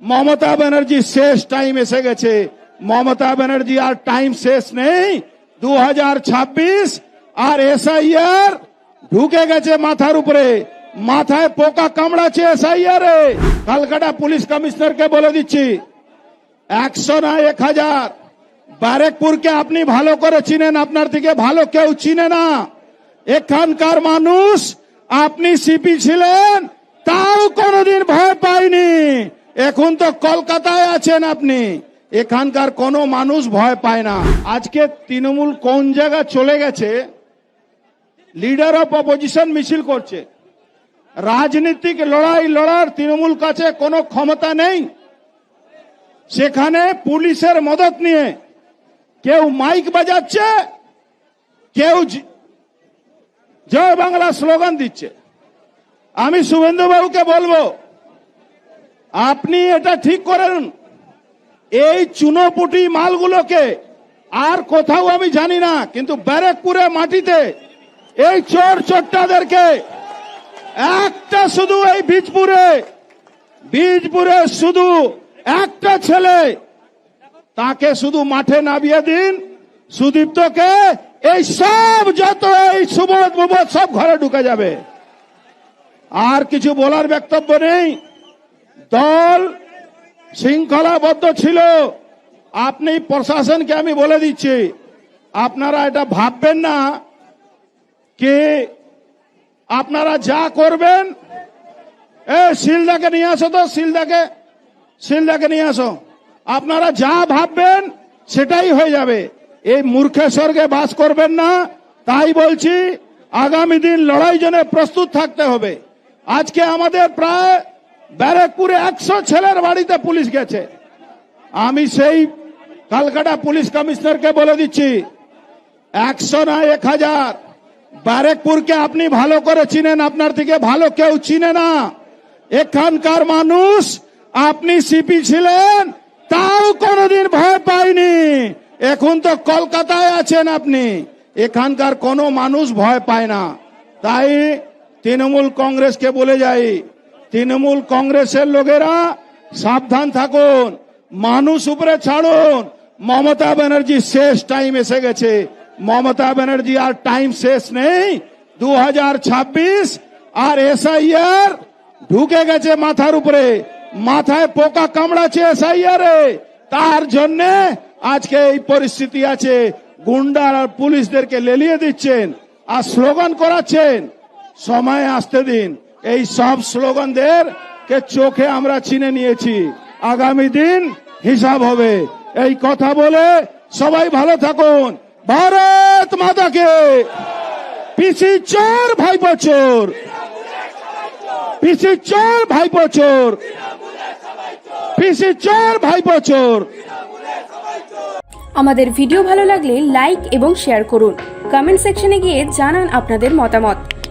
মমতা ব্যানার্জি শেষ টাইম এসে গেছে। মমতা ব্যানার্জি আর টাইম শেষ নেই। দু আর এসআইআর ঢুকে গেছে মাথার উপরে। মাথায় পোকা কামড়াচ্ছে এসআইআর এ। কালকাটা পুলিশ কমিশনারকে বলে দিচ্ছি, একশো না এক হাজার। ব্যারেকপুরকে আপনি ভালো করে চিনেন, আপনার থেকে ভালো কেউ চিনে না। এখানকার মানুষ, আপনি সিপি ছিলেন, তাও কোনোদিন ভয় পায়নি এখন তো কলকাতায় আছেন আপনি। এখানকার কোনো মানুষ ভয় পায় না। আজকে তৃণমূল কোন জায়গা চলে গেছে লিডার অফ অপোজিশন মিছিল করছে। রাজনীতিক লড়াই লড়ার তৃণমূল কাছে কোনো ক্ষমতা নেই। সেখানে পুলিশের মদত নিয়ে কেউ মাইক বাজাচ্ছে, কেউ জয় বাংলা স্লোগান দিচ্ছে। আমি শুভেন্দু বাবুকে বলব আপনি এটা ঠিক করেন। এই চুনোপুটি মালগুলোকে আর কোথাও আমি জানি না, কিন্তু ব্যারেকপুরে মাটিতে এই চোর চোট্টাদেরকে একটা শুধু এই বীজপুরে বীজপুরে শুধু একটা ছেলে, তাকে শুধু মাঠে নামিয়ে দিন, সুদীপ্তকে এই সব যত এই সুবোধ মুবোধ সব ঘরে ঢুকে যাবে। আর কিছু বলার বক্তব্য নেই। দল শৃঙ্খলাবদ্ধ ছিল। আপনি প্রশাসনকে আমি বলে দিচ্ছি, আপনারা এটা ভাববেন না কি আপনারা যা করবেন, এ শিলদাকে নিয়ে আসো তো শিলদাকে শিলদাকে নিয়ে আসো। আপনারা যা ভাববেন সেটাই হয়ে যাবে। এই মূর্খের স্বর্গে বাস করবেন না, তাই বলছি আগামী দিন লড়াই জন্য প্রস্তুত থাকতে হবে। আজকে আমাদের প্রায় ব্যারাকপুরে একশো ছেলের বাড়িতে পুলিশ গেছে। আমি সেই কালকাটা পুলিশ কমিশনারকে বলে দিচ্ছি, একশো না এক হাজার। ব্যারেকপুরকে আপনি ভালো করে চিনেন, আপনার থেকে ভালো কেউ চিনে না। এখানকার মানুষ, আপনি সিপি ছিলেন, তাও কোনোদিন ভয় পায়নি এখন তো কলকাতায় আছেন আপনি, এখানকার কোনো মানুষ ভয় পায় না। তাই তৃণমূল কংগ্রেসকে বলে যাই তৃণমূল কংগ্রেসের লোকেরা সাবধান থাকুন, মানুষ উপরে ছাড়ুন। মমতা ব্যানার্জি শেষ টাইম এসে গেছে। মমতা ব্যানার্জি আর টাইম শেষ নেই। দু আর এসআইআর ঢুকে গেছে মাথার উপরে। মাথায় পোকা কামড়াচ্ছে এসআইআর তার জন্য আজকে এই পরিস্থিতি আছে। গুন্ডা আর পুলিশদেরকে লেলিয়ে দিচ্ছেন আর স্লোগান করাচ্ছেন, সময় আসতে দিন। এই সব স্লোগানদের কে চোখে আমরা চিনে নিয়েছি। আগামী দিন হিসাব হবে। এই কথা বলে সবাই ভালো থাকুন। ভারত মাতাকে। পিসি চোর, ভাইপো চোর। পিসি চোর, ভাইপো চোর। পিসি চোর, ভাইপো চোর। আমাদের ভিডিও ভালো লাগলে লাইক এবং শেয়ার করুন। কমেন্ট সেকশনে গিয়ে জানান আপনাদের মতামত।